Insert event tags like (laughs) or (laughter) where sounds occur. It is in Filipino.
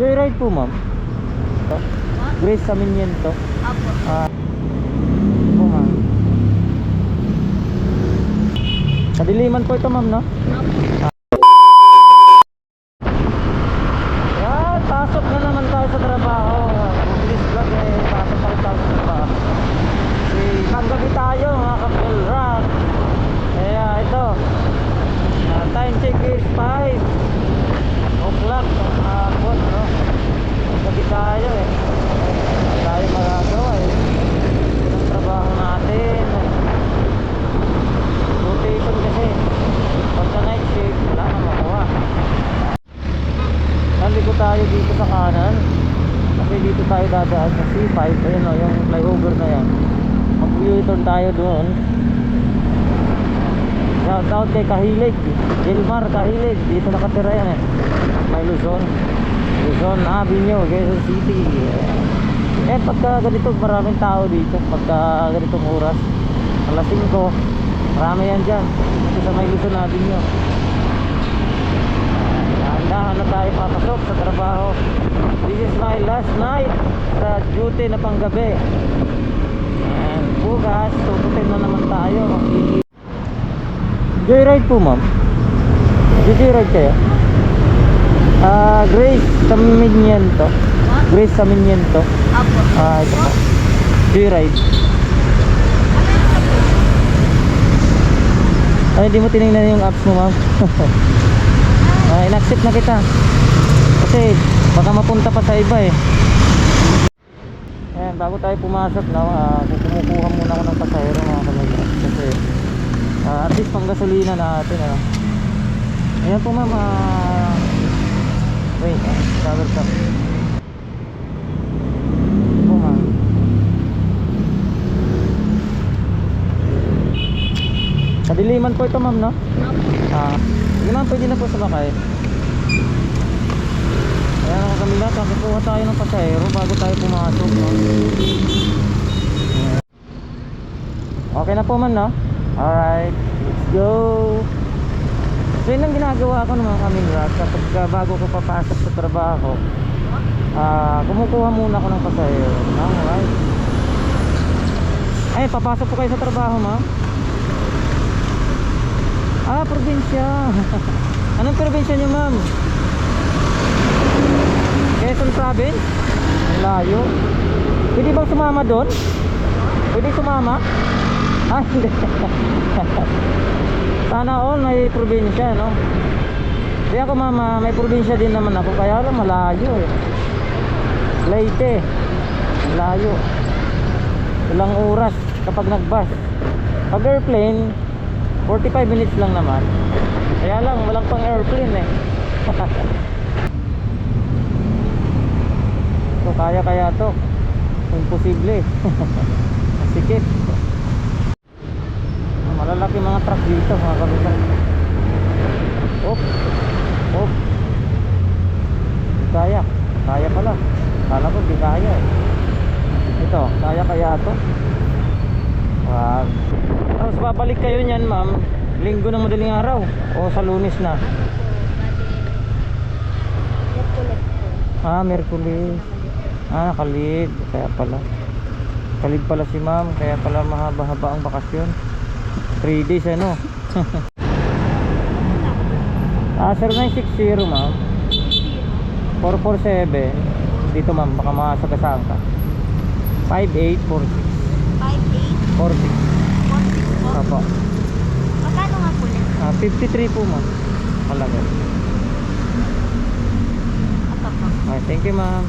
Joyride po, ma'am. Grace Saminiento. Apo. Ah. po, ma'am. Kadiliman po ito, ma'am, no? Apo. Yan, pasok na naman tayo sa trabaho. English vlog eh, pasok pa rin tayo sa trabaho. Panggabi tayo mga kapil rock. Kaya ito, ah, time check is 5 o'clock ng hapon, no? Panggabi tayo eh. Wala tayo magagawa eh. Yun ang trabaho natin. Rotation kasi. Pagka night shift, wala na makuha. Nandito tayo dito sa kanan Kasi dito tayo dadaan sa C5 Ayun o, yung flyover na yan. Mag-U-turn tayo doon. Shout out kay Kahilig. Gilmar Kahilig. Dito nakatira yan eh. May Luzon. Luzon Avenue Quezon City. Eh pagka ganito maraming tao dito. Pagka ganitong oras Alas 5 Marami yan dyan. Dito sa may Luzon Avenue Dahan na tayo papasok sa trabaho This is my last night Sa duty na panggabi. And bukas Tututin na naman tayo. Joyride po ma'am. Joyride kayo? Ah, Grace Saminiento. Grace Saminiento. Apo. Ah, ito po. Joyride. Ay, hindi mo tinignan yung apps mo ma'am. (laughs) Ah, in-accept na kita. Kasi baka mapunta pa sa iba eh. Ayan, bago tayo pumasok na, uh, kumukuha muna ako ng pasahero mga kamagyan. Kasi ah, at least pang gasolina natin. Ano. Ayan po ma'am. ah, wait, ah, cover top. Po ma'am. Kadiliman po ito ma'am no? Ah, sige ma'am, pwede na po sumakay. Ayan ako kami lahat, kukuha tayo ng pasahero bago tayo pumasok. No? Okay na po man, no? Alright, let's go! So yun ang ginagawa ko naman kami lahat kapag ah, bago ko papasok sa trabaho. Ah, kumukuha muna ako ng pasahero. Alright. Ay, papasok po kayo sa trabaho, ma'am? Ah, probinsya. (laughs) Anong probinsya niyo, ma'am? Quezon Province? Layo. Pwede bang sumama doon? Pwede sumama? Ah, (laughs) hindi. Sana all may probinsya, no? Hindi ako, mama, may probinsya din naman ako. Kaya lang malayo eh. Leyte. Layo. Ilang oras kapag nag-bus. Pag airplane, 45 minutes lang naman. Kaya lang, walang pang airplane eh. (laughs) so, kaya kaya to. Imposible. (laughs) Sikip. Malalaki mga truck dito, mga kabitan. Op. Op. Kaya. Kaya pala. Kala ko di kaya eh. Ito, kaya kaya to. Wag. Tapos babalik kayo niyan, ma'am. Linggo ng madaling araw o sa lunes na. Ah, Merkulis. Ah, kalib. Kaya pala. Kalib pala si ma'am. Kaya pala mahaba-haba ang bakasyon. 3 days ano. (laughs) ah, 0960 ma'am. 447. Dito ma'am, baka makasagasaan ka. 5846. 5'8", 46. 46 po. Magkano nga po yan? Ah, 53 po ma'am. Halaga. Okay, thank you ma'am.